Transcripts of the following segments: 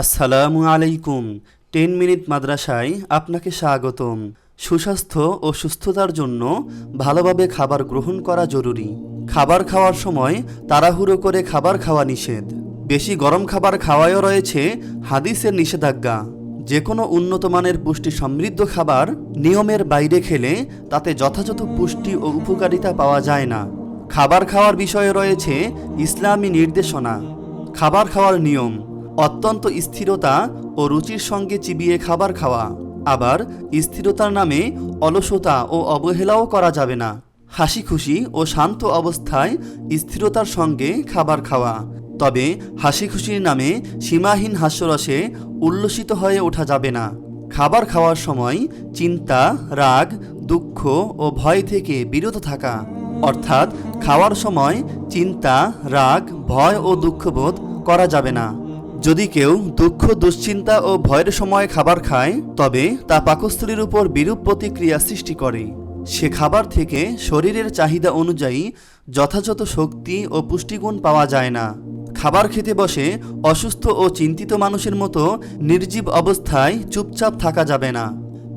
আসসালামু আলাইকুম। Ten minute মাদ্রাসায় আপনাকে স্বাগতম। সুস্বাস্থ্য ও সুস্থতার জন্য ভালোভাবে খাবার গ্রহণ করা জরুরি। খাবার খাওয়ার সময় তাড়াহুড়ো করে খাবার খাওয়া নিষেধ। বেশি গরম খাবার খাওয়ায়ও রয়েছে হাদিসের নিষেধাজ্ঞা। যে কোনো উন্নত মানের পুষ্টি সমৃদ্ধ খাবার নিয়মের বাইরে খেলে তাতে যথাযথ পুষ্টি ও উপকারিতা পাওয়া যায় না। খাবার খাওয়ার বিষয়ে রয়েছে ইসলামী নির্দেশনা। খাবার খাওয়ার নিয়ম। অত্যন্ত স্থিরতা ও রুচির সঙ্গে চিবিয়ে খাবার খাওয়া। আবার স্থিরতার নামে অলসতা ও অবহেলাও করা যাবে না। হাসি খুশি ও শান্ত অবস্থায় স্থিরতার সঙ্গে খাবার খাওয়া। তবে হাসি খুশির নামে সীমাহীন হাস্যরসে উল্লসিত হয়ে ওঠা যাবে না। খাবার খাওয়ার সময় চিন্তা, রাগ, দুঃখ ও ভয় থেকে বিরত থাকা। অর্থাৎ খাওয়ার সময় চিন্তা, রাগ, ভয় ও দুঃখবোধ করা যাবে না। যদি কেউ দুঃখ, দুশ্চিন্তা ও ভয়ের সময় খাবার খায়, তবে তা পাকস্থলীর উপর বিরূপ প্রতিক্রিয়া সৃষ্টি করে। সে খাবার থেকে শরীরের চাহিদা অনুযায়ী যথাযথ শক্তি ও পুষ্টিগুণ পাওয়া যায় না। খাবার খেতে বসে অসুস্থ ও চিন্তিত মানুষের মতো নির্জীব অবস্থায় চুপচাপ থাকা যাবে না।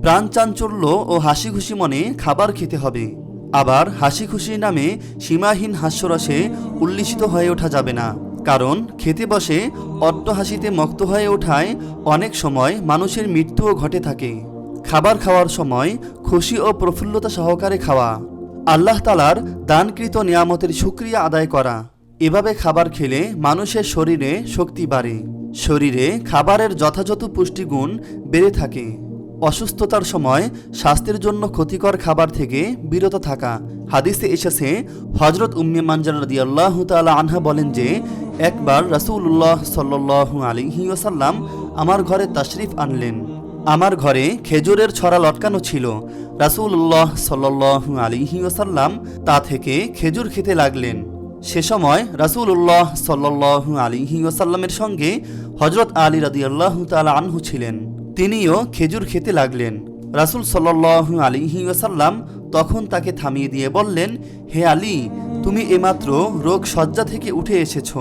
প্রাণ চাঞ্চল্য ও হাসি খুশি মনে খাবার খেতে হবে। আবার হাসি খুশির নামে সীমাহীন হাস্যরসে উল্লিসিত হয়ে ওঠা যাবে না। কারণ খেতে বসে অট্ট হাসিতে মক্ত হয়ে ওঠায় অনেক সময় মানুষের মৃত্যুও ঘটে থাকে। খাবার খাওয়ার সময় খুশি ও প্রফুল্লতা সহকারে খাওয়া। আল্লাহ তালার দানকৃত নিয়ামতের সুক্রিয়া আদায় করা। এভাবে খাবার খেলে মানুষের শরীরে শক্তি বাড়ে। শরীরে খাবারের যথাযথ পুষ্টিগুণ বেড়ে থাকে। অসুস্থতার সময় স্বাস্থ্যের জন্য ক্ষতিকর খাবার থেকে বিরত থাকা। হাদিসে এসেছে হজরত উম্মে মানজার রদি আল্লাহ তালা আনহা বলেন যে, একবার রাসুল্লাহ সাল্লু আলিহি ওসাল্লাম আমার ঘরে তাশরিফ আনলেন। আমার ঘরে খেজুরের ছড়া লটকানো ছিল। রাসুল্লাহ সাল্লু আলিহি ওসাল্লাম তা থেকে খেজুর খেতে লাগলেন। সে সময় রাসুল্লাহ সাল্লু আলিহি ওসাল্লামের সঙ্গে হজরত আলী রাদি আল্লাহ তালা আনহু ছিলেন। তিনিও খেজুর খেতে লাগলেন। রাসুল সাল্লু আলিহি ওসাল্লাম তখন তাকে থামিয়ে দিয়ে বললেন, হে আলী, তুমি এমাত্র রোগ শয্যা থেকে উঠে এসেছ,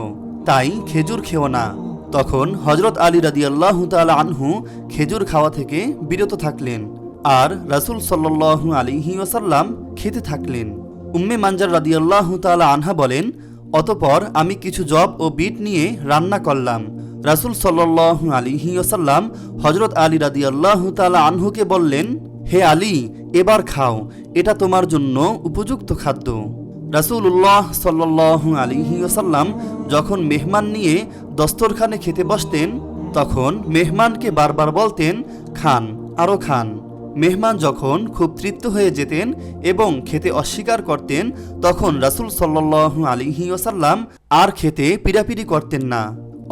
তাই খেজুর খেও না। তখন হজরত আলী রাদি আল্লাহ তালা আনহু খেজুর খাওয়া থেকে বিরত থাকলেন আর রাসুল সাল্লু আলিহি ওসাল্লাম খেতে থাকলেন। উম্মে মানজার রাদি আল্লাহ তালা আনহা বলেন, অতপর আমি কিছু জব ও বিট নিয়ে রান্না করলাম রাসুল সাল্লু আলিহি ওসাল্লাম হজরত আলী রাদি আল্লাহ তালা আনহুকে বললেন, হে আলী, এবার খাও, এটা তোমার জন্য উপযুক্ত খাদ্য। রাসুল্লাহ সাল্লু আলিহি ওসাল্লাম যখন মেহমান নিয়ে দস্তরখানে খেতে বসতেন, তখন মেহমানকে বারবার বলতেন, খান আরও খান। মেহমান যখন খুব তৃপ্ত হয়ে যেতেন এবং খেতে অস্বীকার করতেন, তখন রাসুল সাল্লু আলিহি ওসাল্লাম আর খেতে পিড়াপিড়ি করতেন না।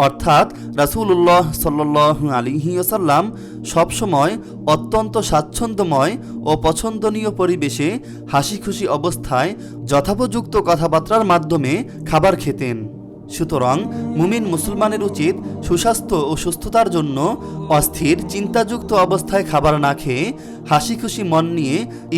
অর্থাৎ রাসুল্লাহ সাল্লু আলিহি ওসাল্লাম সবসময় অত্যন্ত স্বাচ্ছন্দ্যময় ও পছন্দনীয় পরিবেশে হাসি খুশি অবস্থায় যথাপযুক্ত কথাবার্তার মাধ্যমে খাবার খেতেন। সুতরাং মুমিন মুসলমানের উচিত সুস্বাস্থ্য ও সুস্থতার জন্য অস্থির, চিন্তাযুক্ত অবস্থায় খাবার না খেয়ে হাসি খুশি মন নিয়ে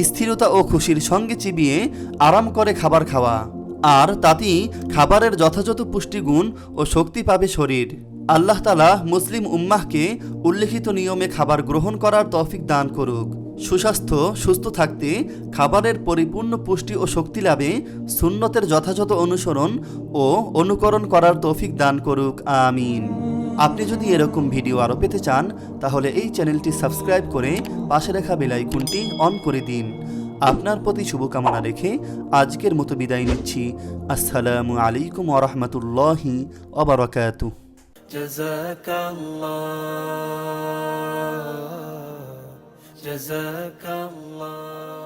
স্থিরতা ও খুশির সঙ্গে চিবিয়ে আরাম করে খাবার খাওয়া। আর তাতেই খাবারের যথাযথ পুষ্টিগুণ ও শক্তি পাবে শরীর। আল্লাহ তালা মুসলিম উম্মাহকে উল্লেখিত নিয়মে খাবার গ্রহণ করার তৌফিক দান করুক। সুস্বাস্থ্য, সুস্থ থাকতে খাবারের পরিপূর্ণ পুষ্টি ও শক্তি লাভে সুন্নতের যথাযথ অনুসরণ ও অনুকরণ করার তৌফিক দান করুক। আমিন। আপনি যদি এরকম ভিডিও আরও পেতে চান, তাহলে এই চ্যানেলটি সাবস্ক্রাইব করে পাশে রাখা বেলাইকুনটি অন করে দিন। আপনার প্রতি শুভকামনা রেখে আজকের মতো বিদায় নিচ্ছি আসসালামু আলাইকুম ওরহমতুল্লাহি অবরকাতু جزاك الله جزاك الله